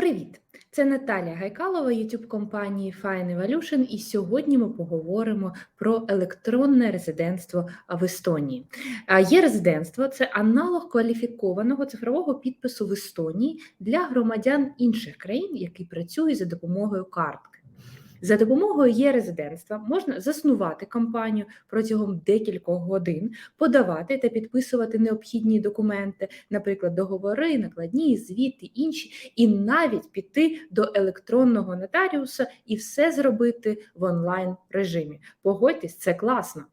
Привіт! Це Наталя Гайкалова, youtube компанії Fine Evolution, і сьогодні ми поговоримо про електронне резидентство в Естонії. Є резидентство це аналог кваліфікованого цифрового підпису в Естонії для громадян інших країн, які працюють за допомогою картки. За допомогою є резидентства можна заснувати компанію протягом декількох годин, подавати та підписувати необхідні документи, наприклад, договори, накладні, звіти, інші, і навіть піти до електронного нотаріуса і все зробити в онлайн режимі. Погодьтесь, це класно.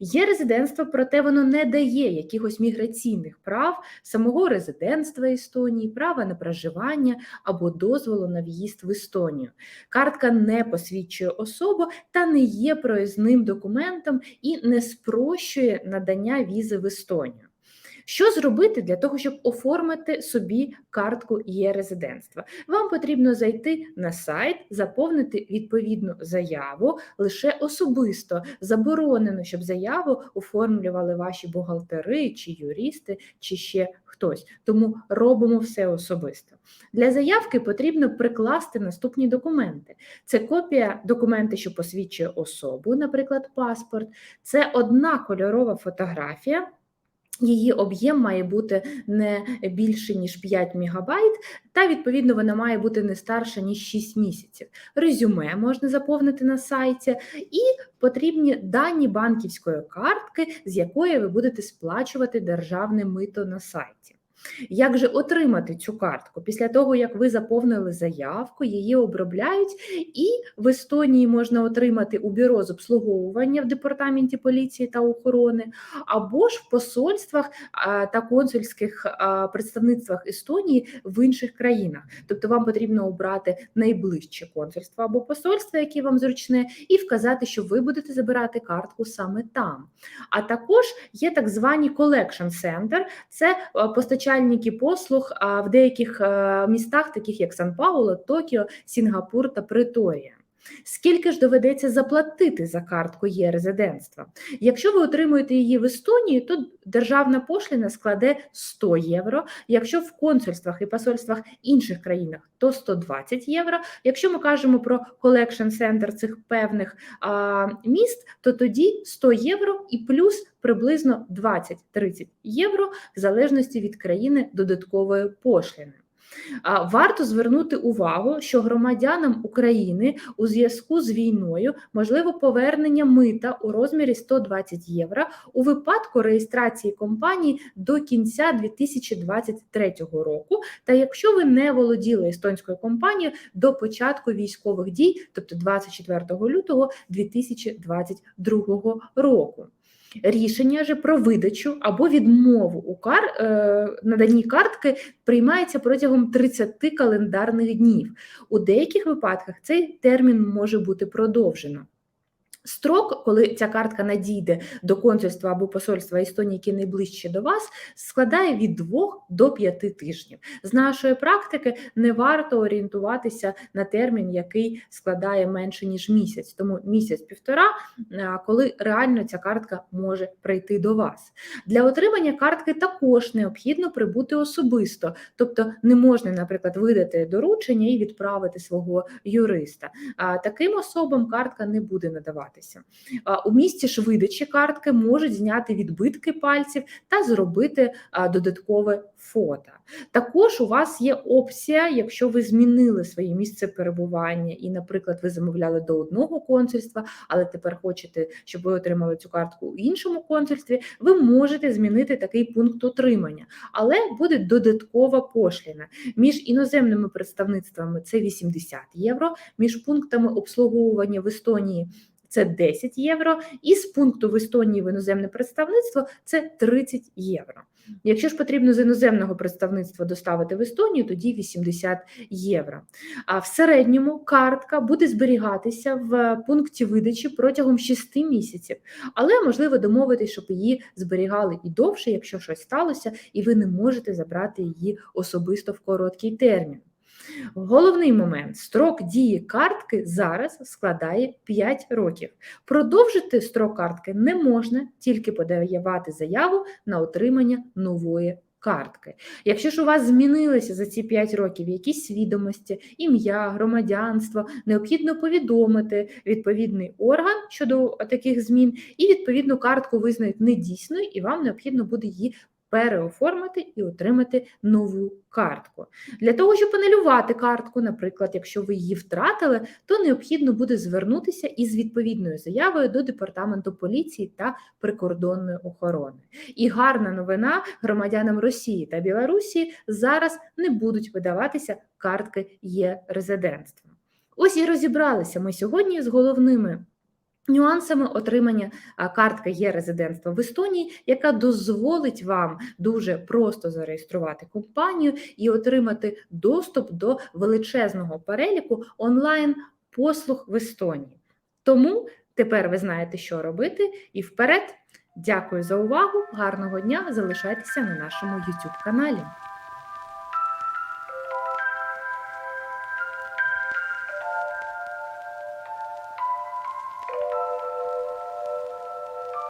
Є резидентство, проте воно не дає якихось міграційних прав самого резидентства Естонії, права на проживання або дозволу на в'їзд в Естонію. Картка не посвідчує особу та не є проїзним документом і не спрощує надання візи в Естонію. Що зробити для того, щоб оформити собі картку є резидентства? Вам потрібно зайти на сайт, заповнити відповідну заяву лише особисто. Заборонено, щоб заяву оформлювали ваші бухгалтери чи юристи, чи ще хтось. Тому робимо все особисто. Для заявки потрібно прикласти наступні документи: це копія документа, що посвідчує особу, наприклад, паспорт, це одна кольорова фотографія. Її об'єм має бути не більше ніж 5 МБ, та відповідно вона має бути не старша ніж 6 місяців. Резюме можна заповнити на сайті, і потрібні дані банківської картки, з якої ви будете сплачувати державне мито на сайті. Як же отримати цю картку? Після того, як ви заповнили заявку, її обробляють, і в Естонії можна отримати у бюро з обслуговування в департаменті поліції та охорони, або ж в посольствах та консульських представництвах Естонії в інших країнах. Тобто вам потрібно обрати найближче консульство або посольство, яке вам зручне, і вказати, що ви будете забирати картку саме там. А також є так звані collection center, це постачання постачальники послуг в деяких е, містах, таких як Сан Пауло, Токіо, Сінгапур та Приторія. Скільки ж доведеться заплатити за картку є резидентства? Якщо ви отримуєте її в Естонії, то державна пошліна складе 100 євро. Якщо в консульствах і посольствах інших країнах, то 120 євро. Якщо ми кажемо про колекшн центр цих певних а, міст, то тоді 100 євро і плюс приблизно 20-30 євро в залежності від країни додаткової пошліни. Варто звернути увагу, що громадянам України у зв'язку з війною можливо повернення мита у розмірі 120 євро у випадку реєстрації компанії до кінця 2023 року. Та якщо ви не володіли естонською компанією до початку військових дій, тобто 24 лютого 2022 року. Рішення же про видачу або відмову у кар е, наданні картки приймається протягом 30 календарних днів. У деяких випадках цей термін може бути продовжено. Строк, коли ця картка надійде до консульства або посольства Естонії, які найближче до вас, складає від 2 до 5 тижнів. З нашої практики не варто орієнтуватися на термін, який складає менше ніж місяць, тому місяць-півтора, коли реально ця картка може прийти до вас. Для отримання картки також необхідно прибути особисто, тобто не можна, наприклад, видати доручення і відправити свого юриста. Таким особам картка не буде надавати користуватися. У місці ж видачі картки можуть зняти відбитки пальців та зробити додаткове фото. Також у вас є опція, якщо ви змінили своє місце перебування, і, наприклад, ви замовляли до одного консульства, але тепер хочете, щоб ви отримали цю картку у іншому консульстві, ви можете змінити такий пункт отримання, але буде додаткова пошліна. Між іноземними представництвами це 80 євро, між пунктами обслуговування в Естонії це 10 євро, і з пункту в Естонії в іноземне представництво це 30 євро. Якщо ж потрібно з іноземного представництва доставити в Естонію, тоді 80 євро. А в середньому картка буде зберігатися в пункті видачі протягом 6 місяців, але можливо домовитись, щоб її зберігали і довше, якщо щось сталося, і ви не можете забрати її особисто в короткий термін. Головний момент: строк дії картки зараз складає 5 років. Продовжити строк картки не можна, тільки подавати заяву на отримання нової картки. Якщо ж у вас змінилися за ці 5 років якісь відомості, ім'я, громадянство, необхідно повідомити відповідний орган щодо таких змін, і відповідну картку визнають недійсною, і вам необхідно буде її переоформити і отримати нову картку. Для того, щоб анулювати картку, наприклад, якщо ви її втратили, то необхідно буде звернутися із відповідною заявою до департаменту поліції та прикордонної охорони. І гарна новина громадянам Росії та Білорусі зараз не будуть видаватися картки є резидентства. Ось і розібралися ми сьогодні з головними. Нюансами отримання картки є резидентства в Естонії, яка дозволить вам дуже просто зареєструвати компанію і отримати доступ до величезного переліку онлайн послуг в Естонії. Тому тепер ви знаєте, що робити, і вперед. Дякую за увагу! Гарного дня! Залишайтеся на нашому YouTube каналі.